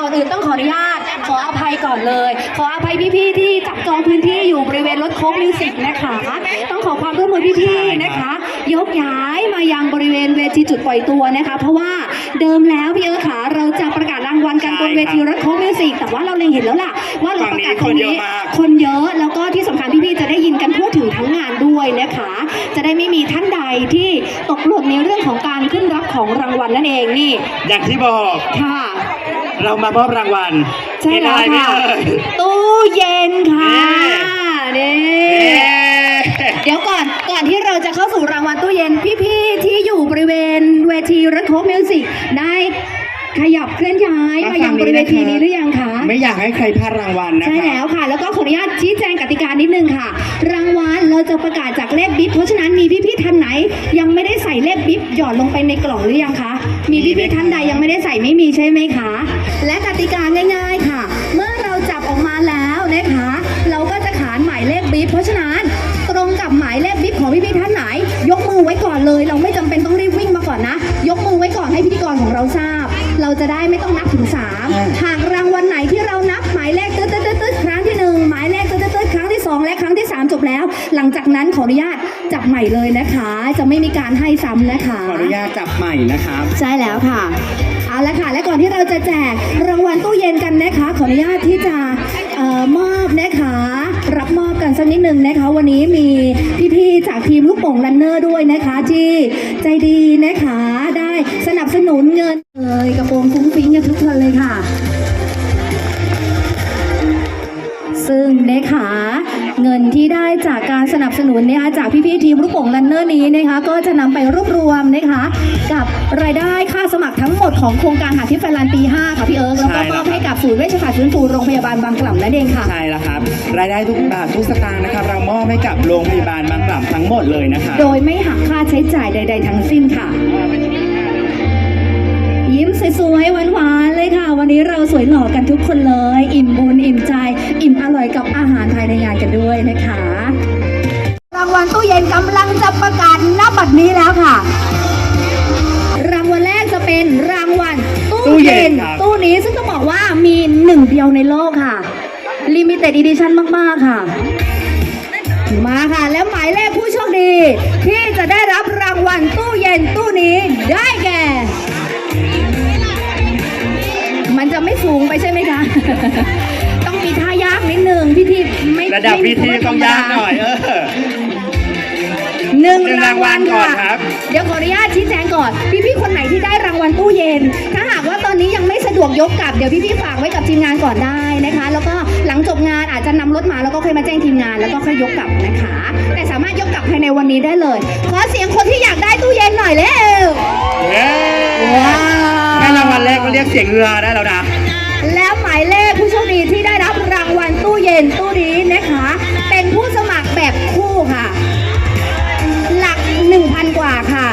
ก่อนอื่นต้องขออนุญาต ขออภัยก่อนเลย ขออภัยพี่ๆที่จับจองพื้นที่อยู่บริเวณรถโค้กมิวสิกนะคะ ต้องขอความร่วมมือพี่ๆนะคะ ยกย้ายมายังบริเวณเวทีจุดปล่อยตัวนะคะ เพราะว่าเดิมแล้วพี่เอิร์ธขาเราจะประกาศรางวัลกันบนเวทีรถโค้กมิวสิกแต่ว่าเราเล็งเห็นแล้วล่ะ ว่าเราประกาศตรงนี้คนเยอะแล้วก็ที่สำคัญพี่ๆจะได้ยินกันทั่วถึงทั้งงานด้วยนะคะ จะได้ไม่มีท่านใดที่ตกหล่นในเรื่องของการขึ้นรับของรางวัลนั่นเองนี่ อย่างที่บอกค่ะ เรามามอบรางวัลใช่เห็นแล้อะวไรไหมค่ะเอ่ยตู้เย็นค่ะนี่เย้เดี๋ยวก่อนก่อนที่เราจะเข้าสู่รางวัลตู้เย็นพี่ๆที่อยู่บริเวณเวทีรถโค้กมิวสิกได้ ขยับเคลื่อนย้ายมายังบริเวณทีนี้หรือยังคะ ไม่อยากให้ใครพลาดรางวัลนะใช่คะแล้วค่ะ แล้วก็ขออนุญาตชี้แจงกติกานิดนึงค่ะ รางวัลเราจะประกาศจากเลขบิ๊บเพราะฉะนั้นมีพี่ๆท่านไหน ยังไม่ได้ใส่เลขบิ๊บหยอดลงไปในกล่องหรือยังคะมีพี่ๆท่านใดยังไม่ได้ใส่ไม่มีใช่ไหมคะ และกติกาง่าย ๆค่ะ เมื่อเราจับออกมาแล้วนะคะ เราก็จะขานหมายเลขบิ๊บเพราะฉะนั้นตรงกับหมายเลขบิ๊บของพี่ๆท่านไหน ยกมือไว้ก่อนเลย เราไม่จำเป็นต้องรีบวิ่งมาก่อนนะ ยกมือไว้ก่อนให้พิธีกรของเราทราบ เราจะได้ไม่ต้องนับถึงสามอ่าหากรางวัลไหนที่เรานับหมายเลขตึ๊ดตึ๊ดตึ๊ดตึ๊ดครั้งที่หนึ่งหมายเลขตึ๊ดตึ๊ดตึ๊ดครั้งที่สองและครั้งที่สามจบแล้ว หลังจากนั้นขออนุญาตจับใหม่เลยนะคะ จะไม่มีการให้ซ้ำนะคะ ขออนุญาตจับใหม่นะครับ ใช่แล้วค่ะเอาละค่ะ และก่อนที่เราจะแจกรางวัลตู้เย็นกันนะคะ ขออนุญาตที่จะเอ่อมอบนะคะ รับมอบกันสักนิดหนึ่งนะคะ วันนี้มีพี่ๆจากทีมลูกโป่งรันเนอร์ด้วยนะคะที่ใจดีนะคะได้สนับสนุนเงินเลยกระโปรงฟุ้งฟิ้งกันทุกคนเลยค่ะ ซึ่งนะคะ เงินที่ได้จากการสนับสนุนนะคะจากพี่ๆทีมลูกโป่งลันเนอร์นี้นะคะก็จะนำไปรวบรวมนะคะกับรายได้ค่าสมัครทั้งหมดของโครงการหาทิพย์แฟนลานปี 5 ค่ะพี่เอิร์กแล้วก็ใช่มแล้อวบให้กับศูนย์เวชศาสตร์ฟื้นฟูโรงพยาบาลบางกล่ำนั่นเองค่ะใช่แล้วครับรายได้ทุกบาททุกสตางค์นะครับเรามอบให้กับโรงพยาบาลบางกล่ำทั้งหมดเลยนะครับโดยไม่หักค่าใช้จ่ายใด ๆ ทั้งสิ้นค่ะ ยิ้มสวยๆหวานๆเลยค่ะ วันนี้เราสวยหล่อกันทุกคนเลย อิ่มบุญอิ่มใจ อิ่มอร่อยกับอาหารภายในงานกันด้วยนะคะ รางวัลตู้เย็นกำลังจะประกาศณบัดนี้แล้วค่ะ รางวัลแรกจะเป็นรางวัลตู้ตู้เย็เย็นนครับตู้นี้ซึ่งต้องบอกว่ามีหนึ่งเดียวในโลกค่ะ Limited Edition มาก ๆ ค่ะ มาค่ะ แล้วหมายเลขผู้โชคดี ที่จะได้รับรางวัลตู้เย็นตู้นี้ได้แก่มันจะไม่ สูงไปใช่ไหมคะ ต้องมีท่ายากนิดนึงพี่ทีไม่ระดับไม่พิธีมีคำว่ต้องยากหน่อยเออ หนึ่งหนึ่งางงวัรารวัลลก่อนค่ะครับ เดี๋ยวขออนุญาตชี้แจงก่อน พี่ๆคนไหนที่ได้รางวัลตู้เย็น ถ้าหากว่าตอนนี้ยังไม่สะดวกยกกลับเดี๋ยวพี่ๆฝากไว้กับทีมงานก่อนได้นะคะ แล้วก็หลังจบงานอาจจะนำรถมาแล้วก็ค่อยมาแจ้งทีมงานแล้วก็ค่อยยกกลับนะคะ แต่สามารถยกกลับภายในวันนี้ได้เลย ขอเสียงคนที่อยากได้ตู้เย็นหน่อยเร็ว เย้ว้าว แค่รางวัลแรกก็เรียกเสียงเรือได้แล้วนะ เย็นตู้นี้นะคะ เป็นผู้สมัครแบบคู่ค่ะ หลัก 1,000 กว่าค่ะ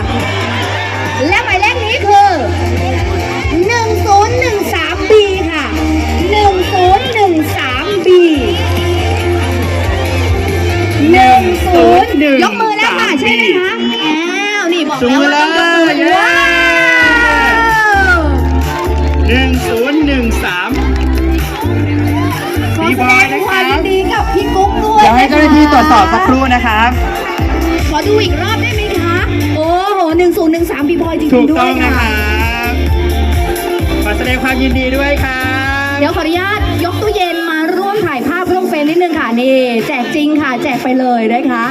วจสอบสักครู่นะครับ ขอดูอีกรอบได้ไหมคะ โอ้โหหนึ่งศูนย์หนึ่งสามพี่บอยจริถูงกๆด้วต้อยงนะค่ะครับขอแสดงความยินดีด้วยครับเดี๋ยวขออนุญาตยกตู้เย็นมาร่วมถ่ายภาพร่วมเฟรมนิดนึงค่ะนี่ แจกจริงค่ะ แจกไปเลยนะคะ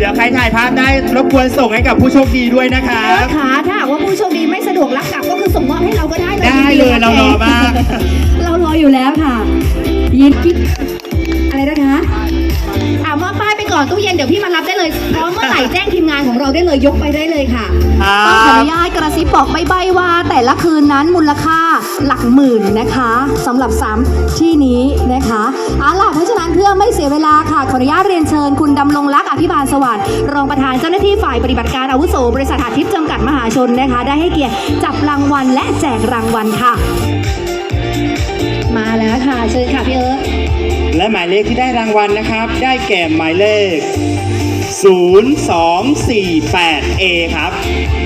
เดี๋ยวใครถ่ายภาพได้รบกวนส่งให้กับผู้โชคดีด้วยนะครัเอบอค่ะถ้าหากว่าผู้โชคดีไม่สะดวกรับกลับก็คือส่งมอบให้เราก็ได้เลยได้เลยยินเรารอมาก เรารออยู่แล้วค่ะ ยินคิดอะไรนะคะ ก่อนตู้เย็นเดี๋ยวพี่มารับได้เลยพร้อมเมื่อไหร่แจ้งทีมงานของเราได้เลยยกไปได้เลยค่ะครับต้องขออนุญาตกระซิบบอกใบ้ๆว่า แต่ละคืนนั้นมูลค่าหลักหมื่นนะคะสำหรับ3ที่นี้นะคะเอาล่ะเพราะฉะนั้นเพื่อไม่เสียเวลาค่ะขออนุญาตเรียนเชิญคุณดำรงลักษณ์อภิบาลสวัสดิ์รองประธานเจ้าหน้าที่ฝ่ายปฏิบัติการอาวุโสบริษัทหาทิพย์จำกัดมหาชนนะคะ ได้ให้เกียรติจับรางวัลและแจกรางวัลค่ะ มาแล้วค่ะ เชิญค่ะพี่เอิร์ธและหมายเลขที่ได้รางวัลนะครับ ได้แก่หมายเลข 0248A ครับ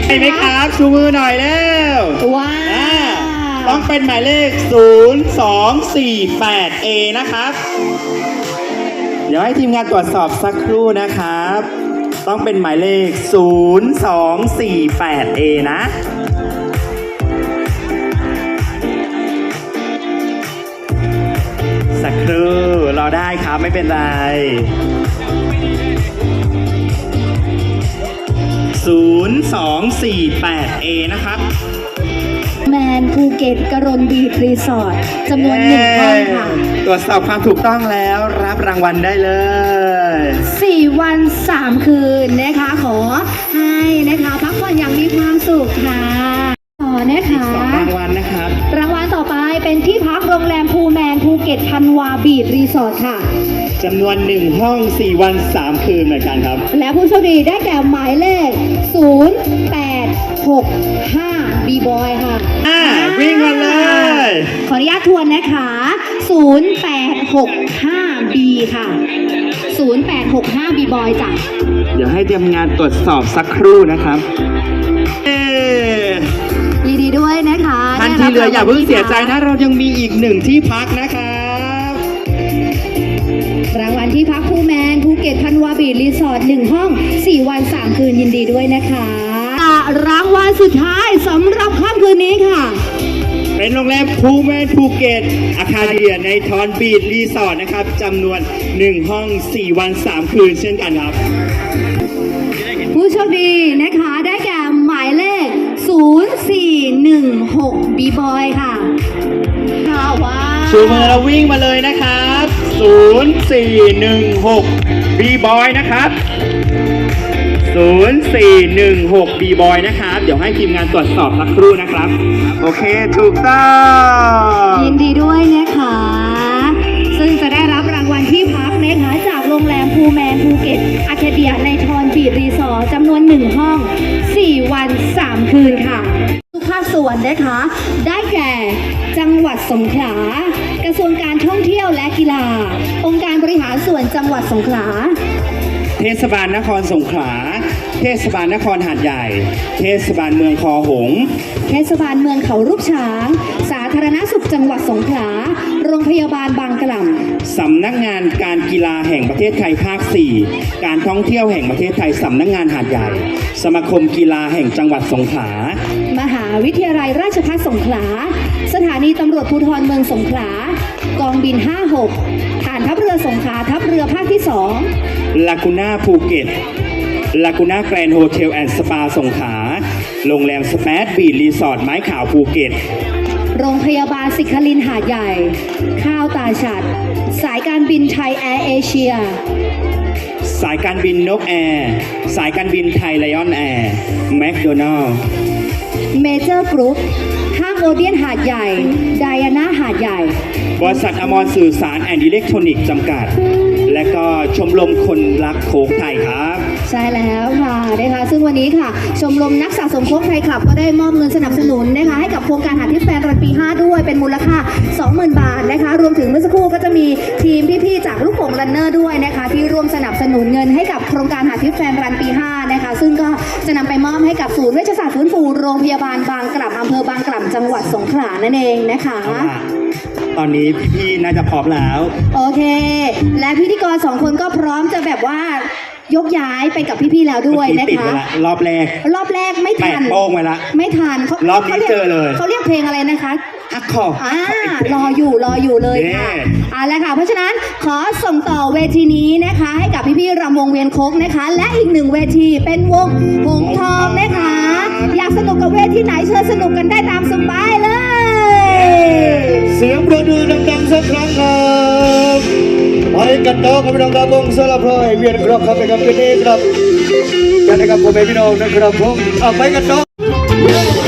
ใช่ไหมครับชูมือหน่อยแล้วว้าอ่าวต้องเป็นหมายเลข 0248A นะครับ เดี๋ยวให้ทีมงานตรวจสอบสักครู่นะครับ ต้องเป็นหมายเลข 0248A นะ สักครู่รอได้ครับไม่เป็นไร 0248A นะครับ แมนภูเก็ตกรนบีทรีสอร์ทจำนวนหนึ่งห้องค่ะ ตรวจสอบความถูกต้องแล้วรับรางวัลได้เลยสี่วันสามคืนนะคะ ขอให้นะคะ พักผ่อนอย่างมีความสุขค่ะต่อ นะคะสองรางวัลนะครับ รางวัลต่อไปเป็นที่พักโรงแรมภูแมนภูเก็ตพันวาบีดรีสอร์ทค่ะ จำนวนหนึ่งห้อง 4 วัน 3 คืนเหมือนกันครับ และผู้โชคดีได้แก่หมายเลข 0865บีบอยค่ะอ่าวิ่งมาเลย ขออนุญาตทวนนะคะ 0865 B ค่ะ 0865บีบอยจ้ะเดี๋ยวให้เตรียมงานตรวจสอบสักครู่นะครับ เอ่อ ยินดีด้วยนะคะท่านที่เหลืออย่าเพิ่งเสียใจนะเรายังมีอีกหนึ่งที่พักนะครับรางวัลที่พักภูแมนภูเก็ตพันวาบีรีสอร์ทหนึ่งห้อง 4 วัน 3 คืนยินดีด้วยนะคะอะรางวัลสุดท้ายสำหรับค่ำคืนนี้ค่ะ เป็นโรงแรมภูแมนภูเก็ตอาคาเดียในทอนบีดรีสอร์ทนะครับจำนวน 1 ห้อง 4 วัน 3 คืนเช่นกันครับ ผู้โชคดีนะคะได้ 0416บีบอยค่ะค่ะว้าวชูมือแล้ววิ่งมาเลยนะครับ 0416 B-Boy นะครับ 0416 B-Boy นะครับ เดี๋ยวให้ทีมงานตรวจสอบสักครู่นะครับ โอเค ถูกต้องยินดีด้วยนะคะ ซึ่งจะได้รับรางวัลที่พักนะคะจากโรงแรมภูแมนภูเก็ตอาคาเดียในทอนบีดรีสอร์ทจำนวน 1 ห้อง 4 วัน 3 คืนค่ะทุกภาค ส่วนนะคะ ได้แก่ จังหวัดสงขลา กระทรวงการท่องเที่ยวและกีฬา องค์การบริหารส่วนจังหวัดสงขลา เทศบาลนครสงขลา เทศบาลนครหาดใหญ่ เทศบาลเมืองคอหงส์เทศบาลเมืองเขารูปช้าง สาธารณสุขจังหวัดสงขลา โรงพยาบาลบางกล่ำ สำนักงานการกีฬาแห่งประเทศไทยภาค 4 การท่องเที่ยวแห่งประเทศไทยสำนักงานหาดใหญ่ สมาคมกีฬาแห่งจังหวัดสงขลา มหาวิทยาลัยราชภัฏสงขลา สถานีตำรวจภูธรเมืองสงขลา กองบิน 56 ฐานทัพเรือสงขลาทัพเรือภาคที่ลากูน่าภูเก็ต ลากูน่าแกรนด์โฮเทลแอนด์สปาสงขลา โรงแรมสเปซบีดรีสอร์ทไม้ขาวภูเก็ต2โรงพยาบาลสิคลินหาดใหญ่ ข้าวตาฉัด สายการบินไทยแอร์เอเชีย สายการบินนกแอร์ สายการบินไทยไลออนแอร์ แมคโดนัลล์ เมเจอร์กรุ๊ปห้าง โอเดียนหาดใหญ่ไดอาน่าหาดใหญ่ บริษัทอมรสื่อสารแอนด์อิเล็กทรอนิกส์จำกัด และก็ชมรมคนรักโค้กไทยครับ ใช่แล้วค่ะนะคะซึ่งวันนี้ค่ะ ชมรมนักสะสมโค้กไทยคลับ ก็ได้มอบเงินสนับสนุนนะคะให้กับโครงการหาที่แฟนรันปี 5 ด้วยเป็นมูลค่า 20,000 บาทนะคะรวมถึงเมื่อสักครู่ก็จะมีทีมพี่ๆจากลูกโป่งรันเนอร์ด้วยนะคะที่ร่วมสนับสนุนเงินให้กับโครงการหาที่แฟนรันปี 5 นะคะ ซึ่งก็ จะนำไปมอบให้กับศูนย์เวชศาสตร์ฟื้นฟูโรงพยาบาลบางกล่ำอำเภอบางกล่ำจังหวัดสงขลานั่นเองนะคะเอาล่ะตอนนี้พี่ๆน่าจะพร้อมแล้ว โอเค และพิธีกรสองคนก็พร้อมจะแบบว่า ยกย้ายไปกับพี่ๆแล้วด้วยนะติดคะไว้ละรอบแรกรอบแรกไม่แปทัดน โป้งไว้ละ ไม่ทันเขารอบนี้ขารีกเจอเลย เขาเรียกเพลงอะไรนะคะ ฮักคอ อ่ารออยู่รออยู่เลยค่ะนี่เอาละค่ะ เพราะฉะนั้นขอส่งต่อเวทีนี้นะคะ ให้กับพี่ๆรำวงเวียนโคกนะคะ และอีกหนึ่งเวทีเป็นวงหงทองนะคะ อยากสนุกกับเวทีไหนเชิญสนุกกันได้ตามสบายเลย เสียงประมือดังๆสักครั้งครับ ไปกันต่อครับพี่น้องครับวงสลับพลอยเวียนครับครับไปกับพี่นี้ครับกันนะครับผมเป็นพี่น้องนะครับผมเอาไปกันต่อ